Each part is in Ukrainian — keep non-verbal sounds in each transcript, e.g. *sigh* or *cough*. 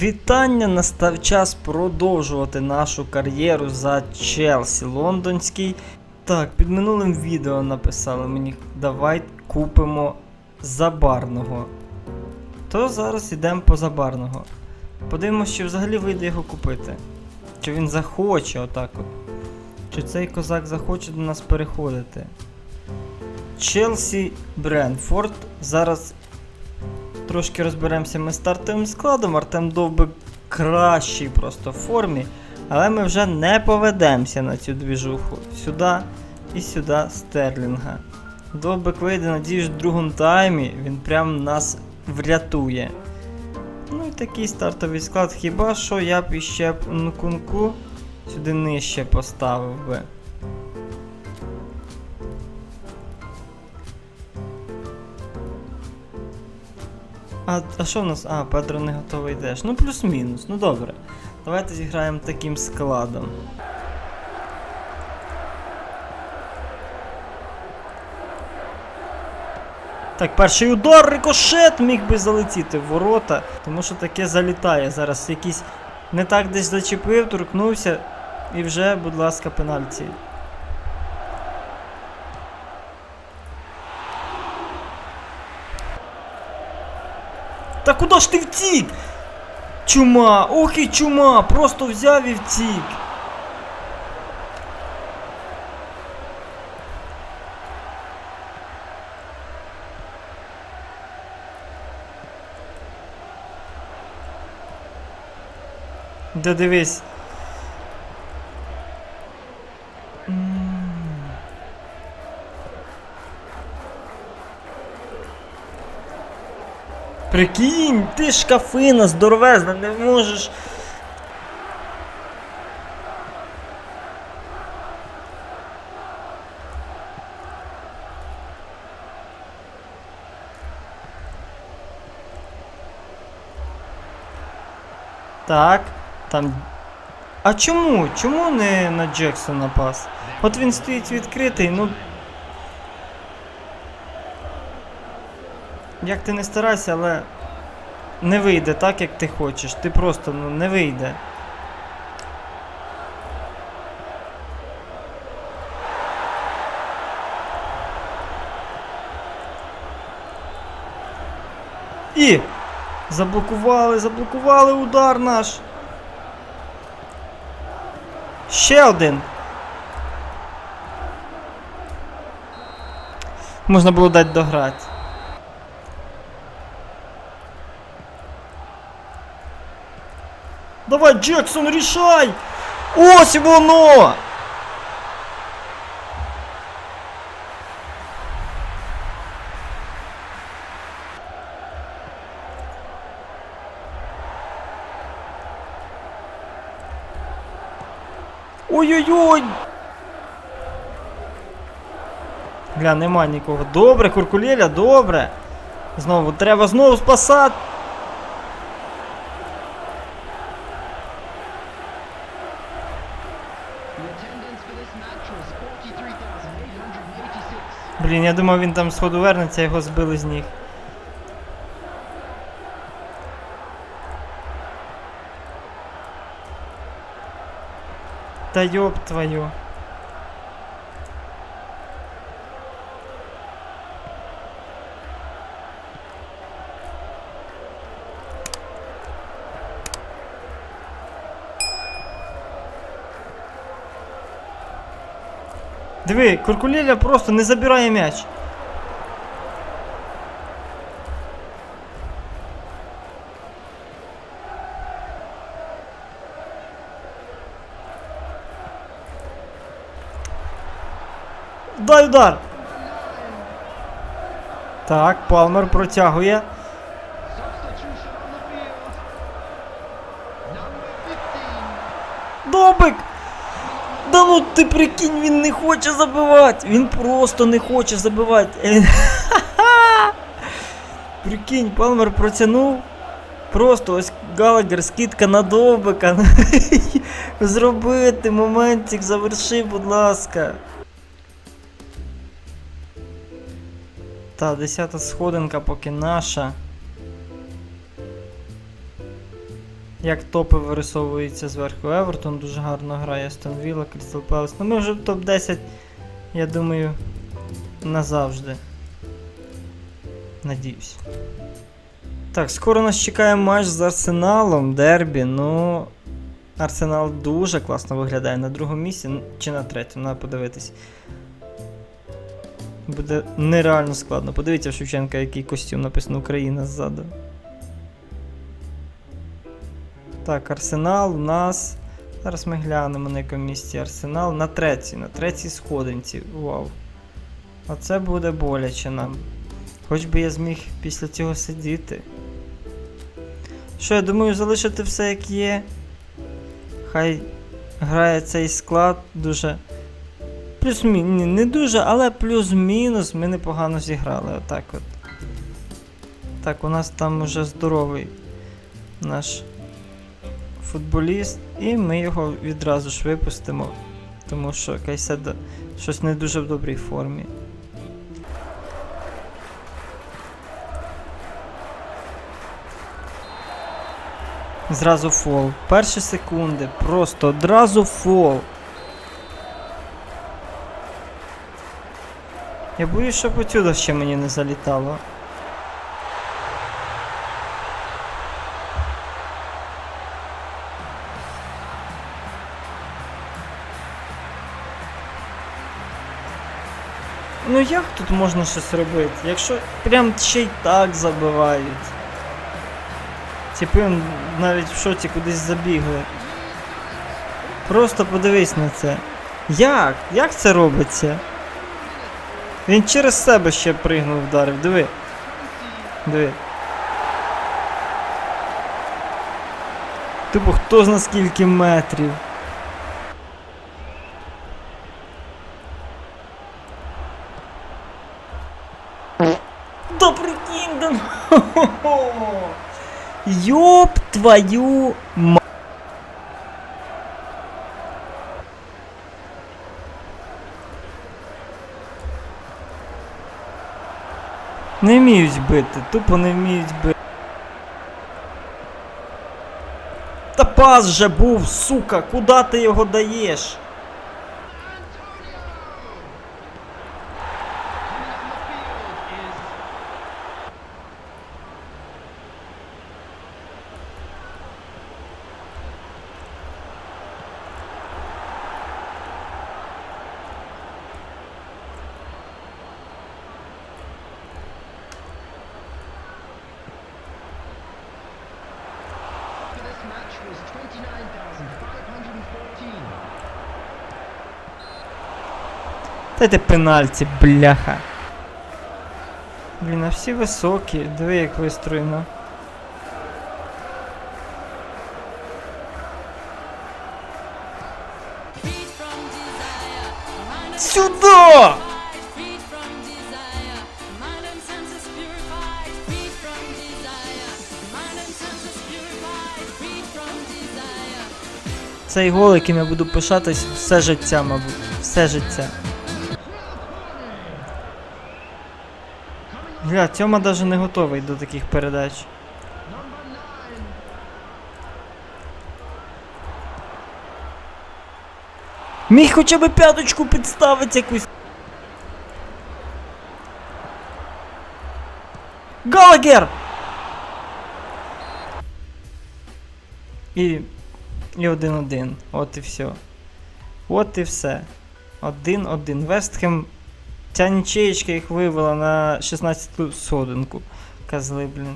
Вітання! Настав час продовжувати нашу кар'єру за Челсі Лондонський. Так, під минулим відео написали мені, давай купимо забарного. То зараз йдемо по забарного. Подивимося, чи взагалі вийде його купити. Чи він захоче отак от. Чи цей козак захоче до нас переходити. Челсі Бренфорд. Зараз трошки розберемося ми стартовим складом. Артем Довбик кращий просто в формі. Але ми вже не поведемося на цю двіжуху. Сюди і сюди Стерлінга. Довбик вийде, надіюсь, в другому таймі. Він прям нас врятує. Ну і такий стартовий склад. Хіба що я б іще Нкунку сюди нижче поставив би. А, а що в нас? А, Петро не готовий йдеш. Ну плюс-мінус, ну добре. Давайте зіграємо таким складом. Так, перший удар, рикошет міг би залетіти в ворота, тому що таке залітає. Зараз якийсь не так десь зачепив, торкнувся і вже, будь ласка, пенальті. Та куди ж ти втік? Чума! Ох і чума! Просто взяв і втік. Да дивись. Прикинь, ти шкафина здоровезна, не можеш. Так, там. А чому? Чому не на Джексона пас? От він стоїть відкритий, ну. Як ти не старайся, але не вийде так, як ти хочеш. Ти просто ну, не вийде. І заблокували, заблокували удар наш. Ще один. Можна було дати дограти. Давай, Джексон, рішай! Ось воно! Ой-ой-ой! Гля, нема нікого. Добре, Куркулеля, добре. Знову треба знову спасати. Блін, я думав, він там сходу вернеться, його збили з ніг. Та йоб твою. Диви, Куркулеля просто не забирає м'яч. Дай удар! Так, Палмер протягує. Да ну ти прикинь, він не хоче забивати! Він просто не хоче забивати. *laughs* Прикинь, Палмер протягнув. Просто ось Галагер, скидка на довбика. *laughs* Зробити моментик, заверши, будь ласка. Та, десята сходинка поки наша. Як топи вирисовуються зверху. Евертон дуже гарно грає, Вілла, Крістал Пелес. Ну ми вже в топ-10, я думаю, назавжди. Надіюсь. Так, скоро нас чекає матч з Арсеналом, Дербі. Ну. Арсенал дуже класно виглядає на другому місці чи на третьому, треба подивитись. Буде нереально складно. Подивіться Шевченка, який костюм написано Україна ззаду. Так, Арсенал у нас. Зараз ми глянемо на якому місці Арсенал. На третій, на третій сходинці. Вау. Оце буде боляче нам. Хоч би я зміг після цього сидіти. Що, я думаю, залишити все як є. Хай грає цей склад дуже. Плюс-мінус, не дуже, але плюс-мінус ми непогано зіграли. Отак от. Так, у нас там уже здоровий наш футболіст, і ми його відразу ж випустимо, тому що Кайседо щось не дуже в добрій формі. Зразу фол. Перші секунди, просто одразу фол. Я боюсь, щоб отсюда ще мені не залітало. Ну як тут можна щось робити? Якщо прям ще й так забивають. Типи навіть в шоці кудись забігли. Просто подивись на це. Як? Як це робиться? Він через себе ще пригнув вдарив, диви. Диви. Типу, хто зна скільки метрів. Да прикинь, ну. Ёб твою ма... Не вміють бити, тупо не вміють бити. Та пас же був, сука, куди ти його даєш? Дайте пенальті, бляха. Блін, а всі високі, диви як вистроєно. Сюда! Цей гол, яким я буду пишатись все життя, мабуть. Все життя. Бля, Тьома навіть не готовий до таких передач. Міг хоча б п'яточку підставити якусь. Галагер! І. І один-один. От і все. От і все. Один-один. Вестхем. Ця нічеєчка їх вивела на 16-ту сходинку. Козли, блін.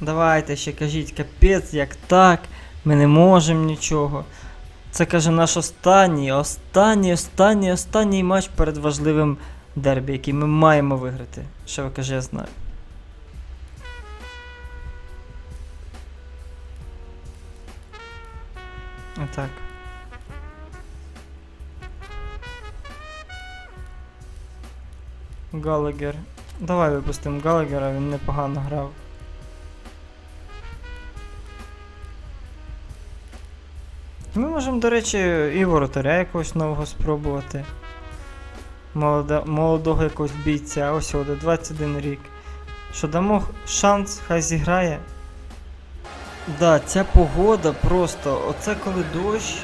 Давайте ще кажіть, капець, як так. Ми не можемо нічого. Це каже наш останній, останній, останній, останній матч перед важливим дербі, який ми маємо виграти. Що ви каже, я знаю. Отак. Галагер. Давай випустимо Галагера, він непогано грав. Ми можемо, до речі, і воротаря якогось нового спробувати. Молода, молодого якогось бійця, ось от, 21 рік. Що дамо шанс, хай зіграє. Да, ця погода просто. Оце коли дощ,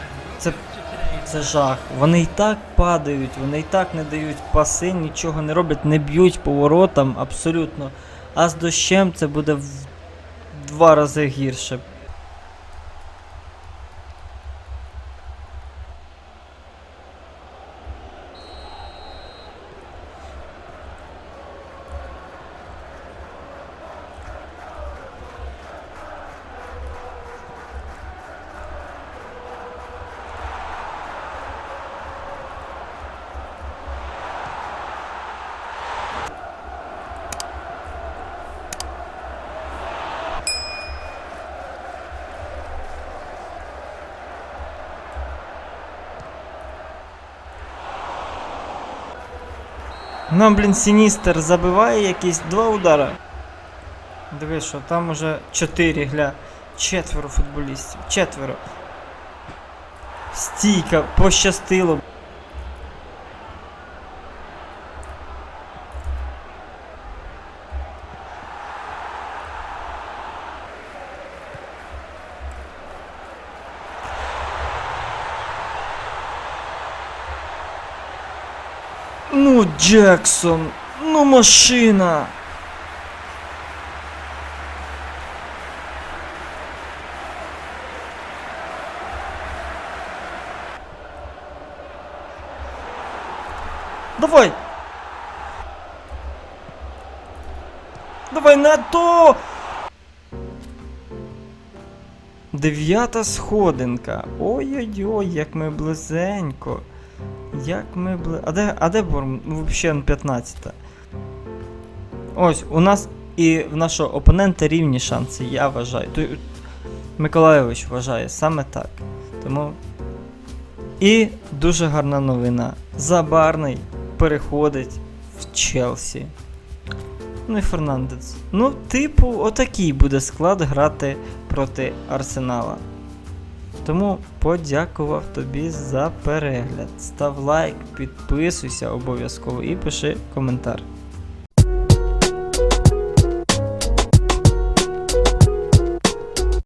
це, жах. Вони і так падають, вони і так не дають паси, нічого не роблять, не б'ють поворотам абсолютно. А з дощем це буде в два рази гірше. Нам, блін, Сіністер забиває якісь два удара. Диви, що там уже чотири, гля. Четверо футболістів. Четверо. Стійка, пощастило. Ну, Джексон, ну машина. Давай. Давай на то. Дев'ята сходинка. Ой-ой-ой, як ми близенько. Як ми бли. А де, а де Борм? Взагалі 15. Ось, у нас і в нашого опонента рівні шанси, я вважаю. Миколайович вважає саме так. Тому. І дуже гарна новина. Забарний переходить в Челсі. Ну і Фернандес. Ну, типу, отакий буде склад грати проти Арсенала. Тому подякував тобі за перегляд. Став лайк, підписуйся обов'язково і пиши коментар.